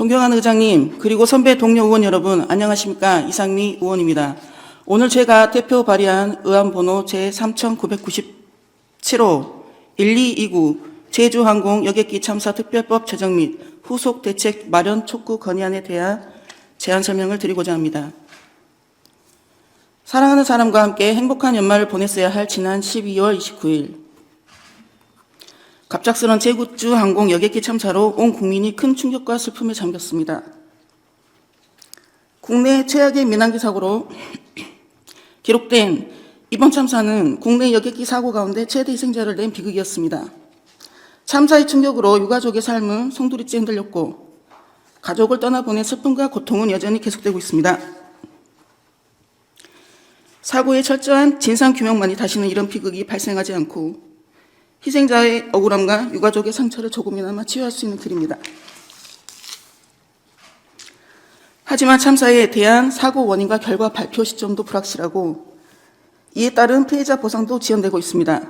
존경하는 의장님, 그리고 선배 동료 의원 여러분, 안녕하십니까. 이상미 의원입니다. 오늘 제가 대표 발의한 의안번호 제3997호 1229 제주항공 여객기 참사 특별법 제정 및 후속 대책 마련 촉구 건의안에 대한 제안 설명을 드리고자 합니다. 사랑하는 사람과 함께 행복한 연말을 보냈어야 할 지난 12월 29일 갑작스런 제국주 항공 여객기 참사로 온 국민이 큰 충격과 슬픔에 잠겼습니다. 국내 최악의 민항기 사고로 기록된 이번 참사는 국내 여객기 사고 가운데 최대 희생자를 낸 비극이었습니다. 참사의 충격으로 유가족의 삶은 송두리째 흔들렸고 가족을 떠나보낸 슬픔과 고통은 여전히 계속되고 있습니다. 사고의 철저한 진상 규명만이 다시는 이런 비극이 발생하지 않고 희생자의 억울함과 유가족의 상처를 조금이나마 치유할 수 있는 길입니다. 하지만 참사에 대한 사고 원인과 결과 발표 시점도 불확실하고 이에 따른 피해자 보상도 지연되고 있습니다.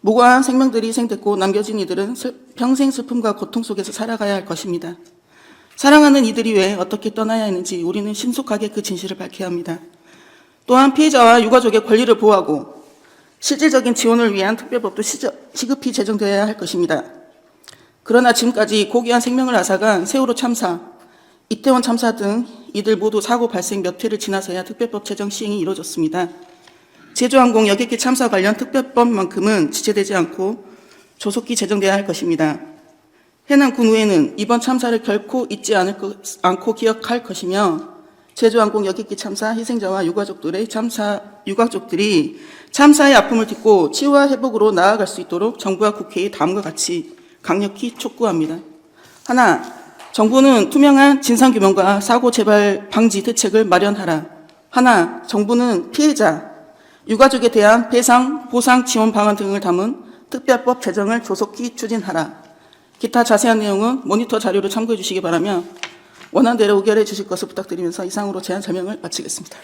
무고한 생명들이 희생됐고 남겨진 이들은 슬- 평생 슬픔과 고통 속에서 살아가야 할 것입니다. 사랑하는 이들이 왜 어떻게 떠나야 하는지 우리는 신속하게 그 진실을 밝혀야 합니다. 또한 피해자와 유가족의 권리를 보호하고 실질적인 지원을 위한 특별법도 시급히 제정되어야 할 것입니다. 그러나 지금까지 고귀한 생명을 앗아간 세월호 참사, 이태원 참사 등 이들 모두 사고 발생 몇 회를 지나서야 특별법 제정 시행이 이루어졌습니다. 제주항공 여객기 참사 관련 특별법만큼은 지체되지 않고 조속히 제정돼야 할 것입니다. 해남 군후에는 이번 참사를 결코 잊지 않을 것, 않고 기억할 것이며 제주항공 여객기 참사 희생자와 유가족들의 참사 유가족들이 참사의 아픔을 딛고 치유와 회복으로 나아갈 수 있도록 정부와 국회에 다음과 같이 강력히 촉구합니다. 하나, 정부는 투명한 진상 규명과 사고 재발 방지 대책을 마련하라. 하나, 정부는 피해자, 유가족에 대한 배상, 보상 지원 방안 등을 담은 특별법 제정을 조속히 추진하라. 기타 자세한 내용은 모니터 자료를 참고해 주시기 바라며 원안대로 의결해 주실 것을 부탁드리면서 이상으로 제안 설명을 마치겠습니다.